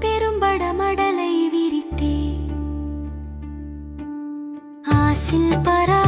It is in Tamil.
பெரும்படமடலை விரித்தே. ஆசில் பரா